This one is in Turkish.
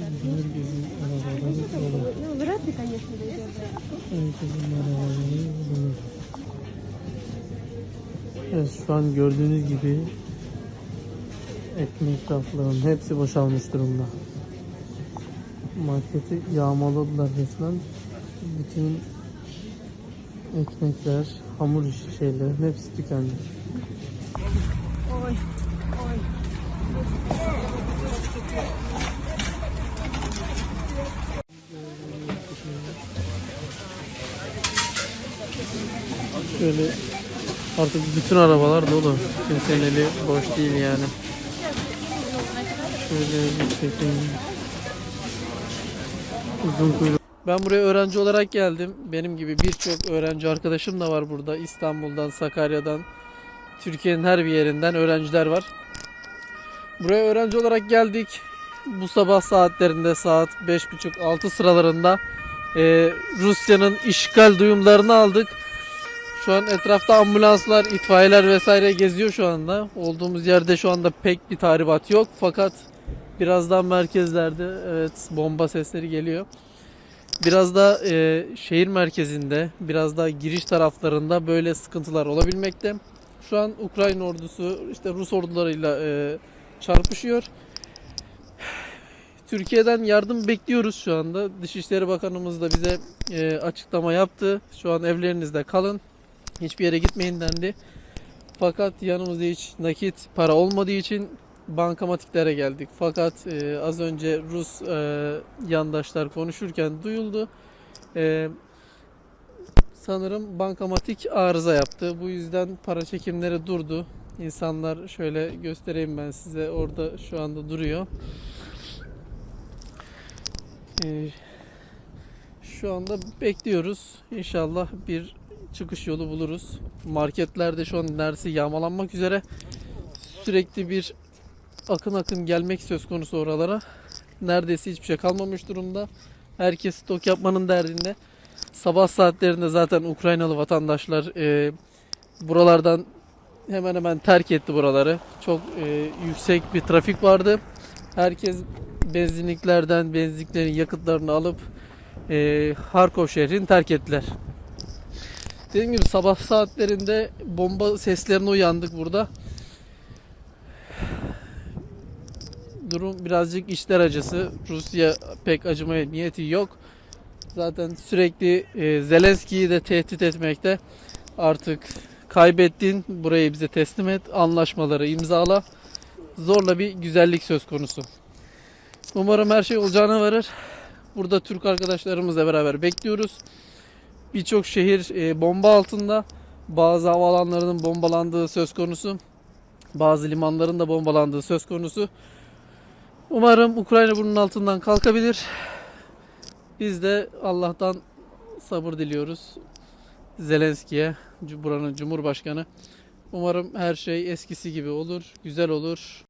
herkesin Evet şu an gördüğünüz gibi ekmek raflarının hepsi boşalmış durumda. Marketi yağmaladılar resmen. Bütün ekmekler, hamur işi şeylerin hepsi tükendi. Oy, oy. Şöyle artık bütün arabalar dolu. Kimsenin eli boş değil yani. Şöyle bir çekeyim. Uzun kuyruk. Ben buraya öğrenci olarak geldim. Benim gibi birçok öğrenci arkadaşım da var burada. İstanbul'dan, Sakarya'dan, Türkiye'nin her bir yerinden öğrenciler var. Buraya öğrenci olarak geldik. Bu sabah saatlerinde saat 5.30-6 sıralarında eee, Rusya'nın işgal duyumlarını aldık. Şu an etrafta ambulanslar, itfaiyeler vesaire geziyor şu anda. Olduğumuz yerde şu anda pek bir tahribat yok. Fakat birazdan merkezlerde evet bomba sesleri geliyor. Biraz da e, şehir merkezinde, biraz daha giriş taraflarında böyle sıkıntılar olabilmekte. Şu an Ukrayna ordusu işte Rus ordularıyla e, çarpışıyor. Türkiye'den yardım bekliyoruz şu anda. Dışişleri Bakanımız da bize e, açıklama yaptı. Şu an evlerinizde kalın. Hiçbir yere gitmeyin dendi. Fakat yanımızda hiç nakit para olmadığı için bankamatiklere geldik. Fakat e, az önce Rus e, yandaşlar konuşurken duyuldu. E, sanırım bankamatik arıza yaptı. Bu yüzden para çekimleri durdu. İnsanlar şöyle göstereyim ben size. Orada şu anda duruyor. E, şu anda bekliyoruz. İnşallah bir çıkış yolu buluruz. Marketlerde şu an neredeyse yağmalanmak üzere. Sürekli bir akın akın gelmek söz konusu oralara. Neredeyse hiçbir şey kalmamış durumda. Herkes stok yapmanın derdinde. Sabah saatlerinde zaten Ukraynalı vatandaşlar e, buralardan hemen hemen terk etti buraları. Çok e, yüksek bir trafik vardı. Herkes benzinliklerden benzinliklerin yakıtlarını alıp e, Harkov şehrini terk ettiler. Dediğim gibi sabah saatlerinde bomba seslerine uyandık burada. Durum birazcık işler acısı. Rusya pek acımaya niyeti yok. Zaten sürekli e, Zelenski'yi de tehdit etmekte. Artık kaybettin, burayı bize teslim et, anlaşmaları imzala. Zorla bir güzellik söz konusu. Umarım her şey olacağına varır. Burada Türk arkadaşlarımızla beraber bekliyoruz. Birçok şehir e, bomba altında. Bazı havaalanlarının bombalandığı söz konusu. Bazı limanların da bombalandığı söz konusu. Umarım Ukrayna bunun altından kalkabilir. Biz de Allah'tan sabır diliyoruz. Zelenski'ye, buranın Cumhurbaşkanı. Umarım her şey eskisi gibi olur, güzel olur.